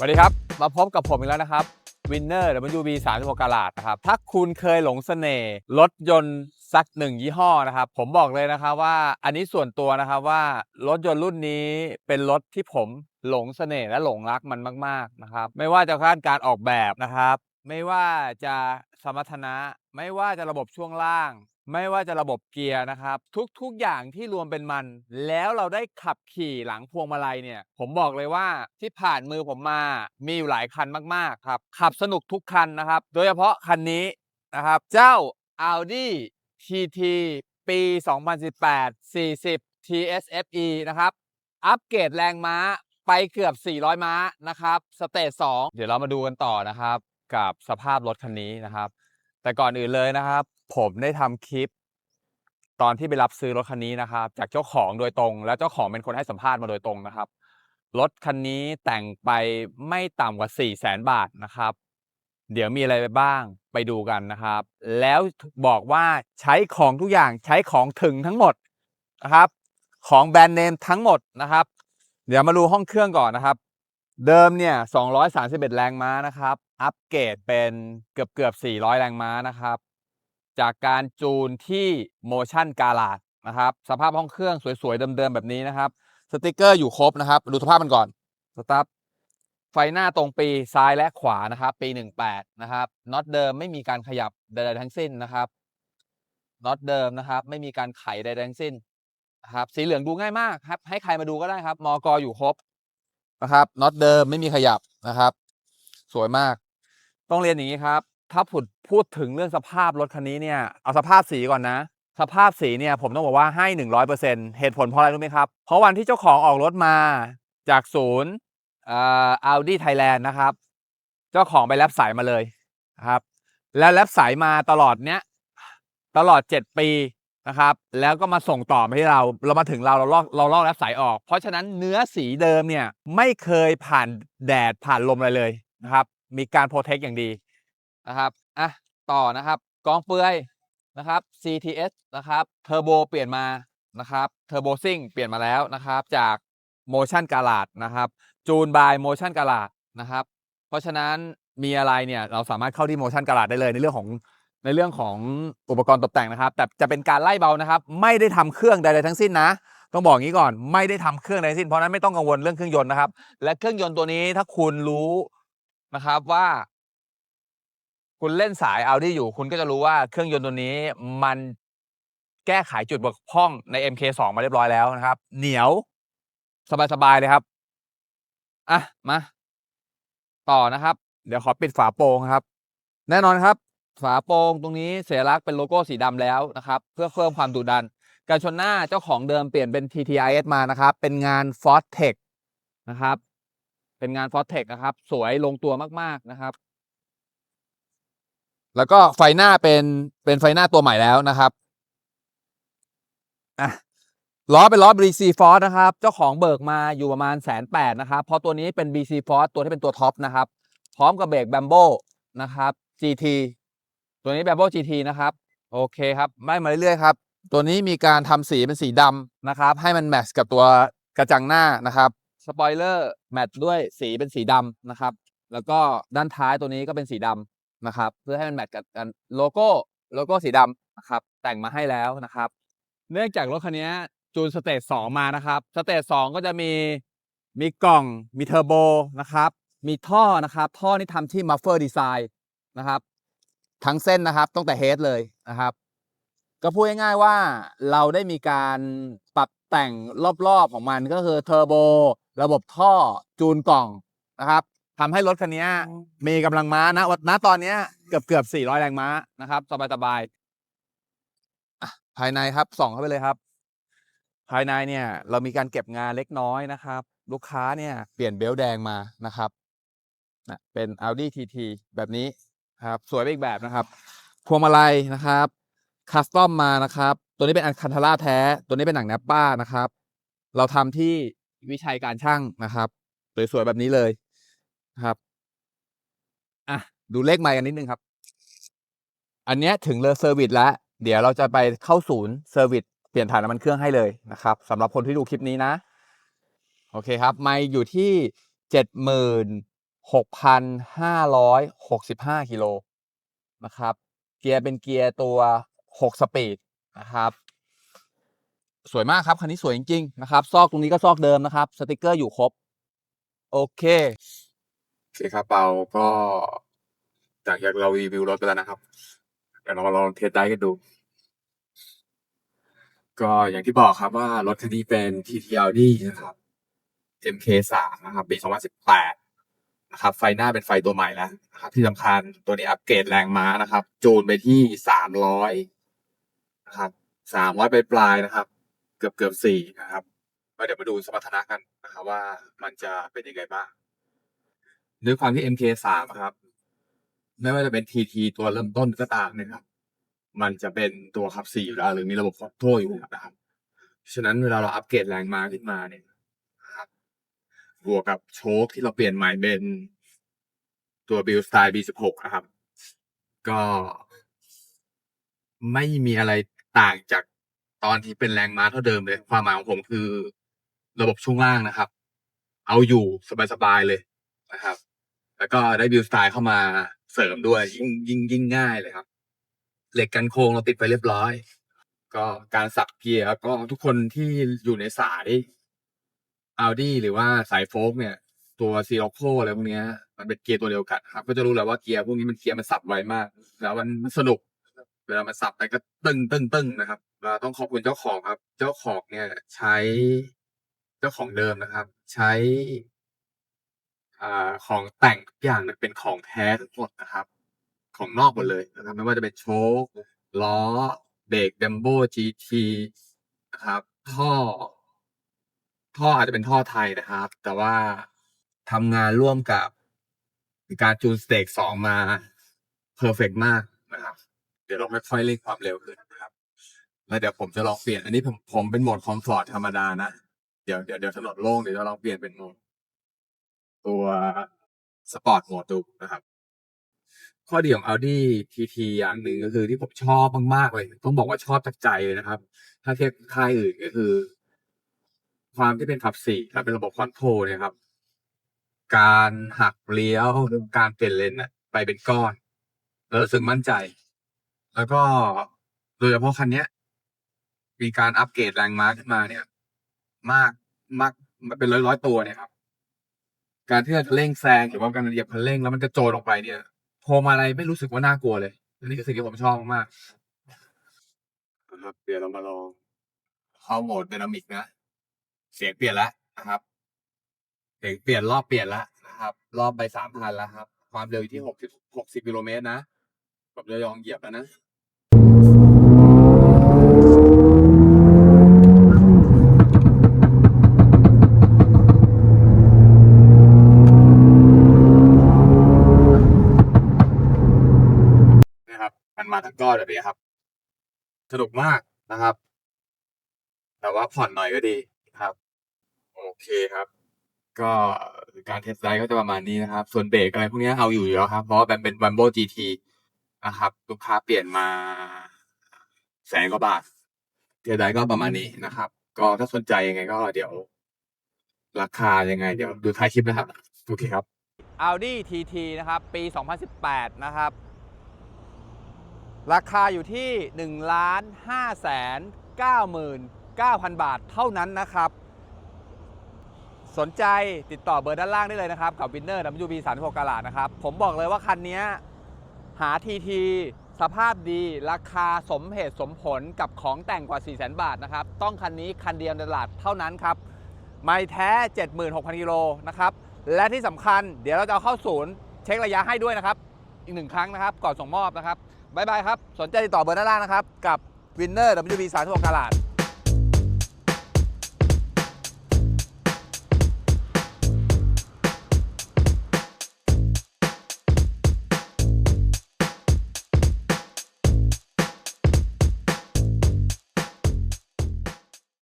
สวัสดีครับ มาพบกับผมอีกแล้วนะครับวินเนอร์ WB 36กาลาดนะครับ ถ้าคุณเคยหลงเสน่ห์รถยนต์สักหนึ่งยี่ห้อนะครับ ผมบอกเลยนะครับว่าอันนี้ส่วนตัวนะครับว่ารถยนต์รุ่นนี้เป็นรถที่ผมหลงเสน่ห์และหลงรักมันมาก ๆนะครับ ไม่ว่าจะด้านการออกแบบนะครับ ไม่ว่าจะสมรรถนะ ไม่ว่าจะระบบช่วงล่าง ไม่ว่าจะระบบเกียร์นะครับ ทุกๆอย่างที่รวมเป็นมัน แล้วเราได้ขับขี่หลังพวงมาลัยเนี่ย ผมบอกเลยว่าที่ผ่านมือผมมามีอยู่หลายคันมากๆครับขับสนุกทุกคันนะครับ โดยเฉพาะคันนี้นะครับ เจ้า Audi TT ปี 2018 40 TSFE นะครับ อัปเกรดแรงม้าไปเกือบ 400 ม้านะครับ สเตจ2เดี๋ยวเรามาดูกันต่อนะครับ กับสภาพรถคันนี้นะครับ แต่ก่อนอื่นเลยนะครับ ผมได้ทำคลิป ตอนที่ไปรับซื้อรถคันนี้นะครับ จากเจ้าของโดยตรง แล้วเจ้าของเป็นคนให้สัมภาษณ์มาโดยตรงนะครับ รถคันนี้แต่งไปไม่ต่ำกว่า4 0 0แสนบาทนะครับ เดี๋ยวมีอะไรไปบ้างไปดูกันนะครับ แล้วบอกว่าใช้ของทุกอย่างใช้ของถึงทั้งหมดนะครับ ของแบรนด์เนมทั้งหมดนะครับ เดี๋ยวมาดูห้องเครื่องก่อนนะครับ เดิมเนี่ย231 แรงม้านะครับ อัปเกรดเป็นเกือบเกือบ 400 แรงม้านะครับ จากการจูนที่ Motion g a r a g e นะครับ สภาพห้องเครื่องสวย ๆ เดิม ๆ แบบนี้นะครับ สติกเกอร์อยู่ครบนะครับ ดูสภาพมันก่อนสตาร์ทไฟหน้าตรงปีซ้ายและขวานะครับ ปี 18 นะครับน็อตเดิมไม่มีการขยับใดๆทั้งสิ้นนะครับน็อตเดิมนะครับ ไม่มีการไขใดๆทั้งสิ้นนะครับสีเหลืองดูง่ายมากครับ ให้ใครมาดูก็ได้ครับมอกอยู่ครบนะครับน็อตเดิมไม่มีขยับนะครับ สวยมาก ต้องเรียนอย่างนี้ครับ ถ้าพูดพูดถึงเรื่องสภาพรถคันนี้เนี่ย เอาสภาพสีก่อนนะ สภาพสีเนี่ยผมต้องบอกว่าให้ 100%เหตุผลเพราะอะไรรู้ไหมครับ เพราะวันที่เจ้าของออกรถมาจากศูนย์เอ่อ Audi Thailand นะครับ เจ้าของไปแลบสายมาเลยครับ แล้วแลบสายมาตลอดเนี้ยตลอด 7 ปีนะครับ แล้วก็มาส่งต่อมาที่เรา เรามาถึงเราเราลอกเราลอกแลบสายออก เพราะฉะนั้นเนื้อสีเดิมเนี่ยไม่เคยผ่านแดดผ่านลมอะไรเลยนะครับ มีการโปรเทคอย่างดีนะครับอะต่อนะครับกองเปลือยนะครับ CTS นะครับเทอร์โบเปลี่ยนมานะครับเทอร์โบซิ่งเปลี่ยนมาแล้วนะครับ จาก Motion g a r a g e นะครับจูนบาย Motion g a r a g e นะครับ เพราะฉะนั้นมีอะไรเนี่ยเราสามารถเข้าที่ Motion g a r a g e ได้เลยในเรื่องของในเรื่องของอุปกรณ์ตกแต่งนะครับ แต่จะเป็นการไล่เบานะครับ ไม่ได้ทำเครื่องใดๆทั้งสิ้นนะ ต้องบอกงี้ก่อนไม่ได้ทำเครื่องใดทั้งสิ้นเพราะฉะนั้นไม่ต้องกังวลเรื่องเครื่องยนต์นะครับ และเครื่องยนต์ตัวนี้ถ้าคุณรู้ นะครับว่า คุณเล่นสาย Audi อยู่ คุณก็จะรู้ว่าเครื่องยนต์ตัวนี้มันแก้ไขจุดบกพร่องใน MK2 มาเรียบร้อยแล้วนะครับ เหนียว สบาย ๆ เลยครับ อะ มา ต่อนะครับ เดี๋ยวขอปิดฝาโปรงครับ แน่นอนครับ ฝาโปรงตรงนี้เสัญลักษณ์เป็นโลโก้สีดำแล้วนะครับ เพื่อเพิ่มความดุดันการชนหน้าเจ้าของเดิมเปลี่ยนเป็น TTIS มานะครับ เป็นงาน f o r t e c นะครับ เป็นงาน f o r t e c นะครับ สวยลงตัวมากๆนะครับ แล้วก็ไฟหน้าเป็นเป็นไฟหน้าตัวใหม่แล้วนะครับอะล้อเป็นล้อ BC Force นะครับ เจ้าของเบิกมาอยู่ประมาณแสนแปดนะครับ เพราะตัวนี้เป็น BC Force ตัวที่เป็นตัวท็อปนะครับ พร้อมกับเบรก Bambo นะครับ GT ตัวนี้ Bambo GT นะครับ โอเคครับไล่มาเรื่อยๆครับ ตัวนี้มีการทำสีเป็นสีดำนะครับ ให้มันแมทช์กับตัวกระจังหน้านะครับ สปอยเลอร์แมทช์ด้วยสีเป็นสีดำนะครับ แล้วก็ด้านท้ายตัวนี้ก็เป็นสีดำนะครับ เพื่อให้มันแมทช์กับกันโลโก้โลโก้สีดำนะครับ แต่งมาให้แล้วนะครับ เนื่องจากรถคันนี้จูนสเตจสองมานะครับสเตจสองก็จะมีมีกล่องมีเทอร์โบนะครับมีท่อนะครับ ท่อนี่ทำที่มัฟเฟอร์ดีไซน์นะครับ ทั้งเส้นนะครับตั้งแต่เฮดเลยนะครับ ก็พูดง่ายๆว่าเราได้มีการปรับแต่งรอบๆของมันก็คือเทอร์โบ ระบบท่อจูนกล่องนะครับทำให้รถคันนี้มีกำลังม้านะณตอนนี้เกือบเกือบ400 แรงม้านะครับ สบายๆอะภายในครับส่องเข้าไปเลยครับ ภายในเนี่ย เรามีการเก็บงานเล็กน้อยนะครับ ลูกค้าเนี่ยเปลี่ยนเบลต์แดงมานะครับนะเป็น Audi TT แบบนี้ครับสวยไปอีกแบบนะครับ พวงมาลัยนะครับคัสตอมมานะครับ ตัวนี้เป็นอันคันทาร่าแท้ ตัวนี้เป็นหนังแนปป้านะครับ เราทำที่ วิชัยการช่างนะครับสวยๆแบบนี้เลยครับอะดูเลขไมล์กันนิดนึงครับ อันเนี้ยถึงเลอเซอร์วิสแล้ว เดี๋ยวเราจะไปเข้าศูนย์เซอร์วิสเปลี่ยนถ่ายน้ำมันเครื่องให้เลยนะครับสำหรับคนที่ดูคลิปนี้นะ โอเคครับ ไมล์อยู่ที่เจ็ดหมื่น6,565กิโลนะครับ เกียร์เป็นเกียร์ตัว6สปีดนะครับ สวยมากครับคันนี้สวยจริงๆนะครับ ซอกตรงนี้ก็ซอกเดิมนะครับ สติกเกอร์อยู่ครบ โอเคโอเคครับเปาก็จากจากเรารีวิวรถไปแล้วนะครับเดี๋ยวเราลองเทสได้กันดู ก็อย่างที่บอกครับว่ารถคันนี้เป็น TTLD นะครับ MK3 นะครับปี2018นะครับ ไฟหน้าเป็นไฟตัวใหม่แล้วนะครับ ที่สำคัญตัวนี้อัปเกรดแรงม้านะครับ จูนไปที่300นะครับ300ไปปลายนะครับ เกือบเกือบสี่นะครับก็เดี๋ยวมาดูสมรรถนะกันนะครับว่ามันจะเป็นยังไงบ้างด้วยความที่ MK3 อะครับ ไม่ว่าจะเป็น TT ตัวเริ่มต้นก็ตามนะครับ มันจะเป็นตัวขับสี่อยู่แล้วหรือมีระบบคอนโทรลอยู่นะครับ ฉะนั้นเวลาเราอัปเกรดแรงม้าขึ้นมาเนี่ยครับบวกกับโชคที่เราเปลี่ยนใหม่เป็นตัว Build Style B16 นะครับ ก็ไม่มีอะไรต่างจาก ตอนที่เป็นแรงม้าเท่าเดิมเลย ความหมายของผมคือระบบช่วงล่างนะครับ เอาอยู่สบายๆเลยนะครับ แล้วก็ได้บิวสไตล์เข้ามาเสริมด้วยยิ่งยิ่งยิ่งง่ายเลยครับ เหล็กกันโค้งเราติดไปเรียบร้อย ก็การสับเกียร์ก็ทุกคนที่อยู่ในสาย Audi หรือว่าสายโฟกเนี่ย ตัวซีโรโคอะไรพวกเนี้ย มันเป็นเกียร์ตัวเดียวกันครับ ก็จะรู้แล้วว่าเกียร์พวกนี้มันเกียร์มันสับไวมาก แล้วมันสนุก เวลามันสับไปก็ตึ้งตึ้งตึงนะครับเราต้องขอบคุณเจ้าของครับ เจ้าของเนี่ย ใช้ เจ้าของเดิมนะครับ ใช้อ่าของแต่งทุกอย่างเนี่ยเป็นของแท้ทั้งหมดนะครับ ของนอกหมดเลยนะครับ ไม่ว่าจะเป็นโชคล้อเบรกดัมโบจีทีนะครับ ท่อ ท่ออาจจะเป็นท่อไทยนะครับ แต่ว่าทำงานร่วมกับการจูนสเตกสองมาเพอร์เฟกมากนะครับ เดี๋ยวเราค่อยๆเร่งความเร็วขึ้นนะครับ แล้วเดี๋ยวผมจะลองเปลี่ยน อันนี้ผมผมเป็นโหมดคอมฟอร์ตธรรมดานะเดี๋ยวเดี๋ยวเดี๋ยวถนนโล่งเดี๋ยวจะลองเปลี่ยนเป็นโหมดตัวสปอร์ตโหมดดูนะครับ ข้อดีของ Audi TT อย่างหนึ่งก็คือที่ผมชอบมากๆเลย ต้องบอกว่าชอบจากใจเลยนะครับ ถ้าเทียบค่ายอื่นก็คือ ความที่เป็นขับสี่และเป็นระบบคอนโทรลเนี่ยครับ การหักเลี้ยวหรือการเปลี่ยนเลนน่ะไปเป็นก้อนแล้วรู้สึกมั่นใจ แล้วก็โดยเฉพาะคันเนี้ย มีการอัปเกรดแรงม้าขึ้นมาเนี่ย มากมากเป็นร้อยร้อยๆตัวเนี่ยครับ การที่เราจะเร่งแซงหรือว่าการเหยียบคันเร่งแล้วมันจะโจรออกไปเนี่ยพวงมาลัยไม่รู้สึกว่าน่ากลัวเลยอันนี้คือสิ่งที่ผมชอบมากๆนะครับเดี๋ยวเรามาลองเข้าโหมดไดนามิกนะ เสียงเปลี่ยนแล้วนะครับ เสียงเปลี่ยนรอบเปลี่ยนแล้วนะครับ รอบไปสามพันแล้วครับ ความเร็วอยู่ที่หกสิบหกสิบกิโลเมตรนะผมจะลองเหยียบแล้วนะ นะครับั้งก้อนแบบนี้ครับ สนุกมากนะครับ แต่ว่าผ่อนหน่อยก็ดีครับ โอเคครับ ก็การเทสไดก็จะประมาณนี้นะครับ ส่วนเบรกอะไรพวกนี้เอาอยู่อยู่แล้วครับ เพราะว่ามันเป็น Bumbo GT นะครับ ลูกค้าเปลี่ยนมาแสนกว่าบาทเทสไดก็ประมาณนี้นะครับ ก็ถ้าสนใจยังไงก็เดี๋ยว ราคายังไง เดี๋ยวดูท้ายคลิปนะครับ โอเคครับ Audi TT นะครับ ปี 2018 นะครับ ราคาอยู่ที่1ล้าน5แสน99,000บาทเท่านั้นนะครับ สนใจติดต่อเบอร์ด้านล่างได้เลยนะครับ กับ Winner WB 36กาลาดนะครับ ผมบอกเลยว่าคันนี้หา TT สภาพดีราคาสมเหตุสมผลกับของแต่งกว่า 4 0 0 0 0 บาทนะครับ ต้องคันนี้คันเดียวในตลาดเท่านั้นครับ ไม่แท้ 76,000กิโลนะครับ และที่สำคัญเดี๋ยวเราจะเอาเข้าศูนย์เช็คระยะให้ด้วยนะครับ อีกหนึ่งครั้งนะครับ ก่อนส่งมอบนะครับ บายบายครับ สนใจติดต่อเบอร์ด้านล่างนะครับ กับวินเนอร์ WB 36กาลาด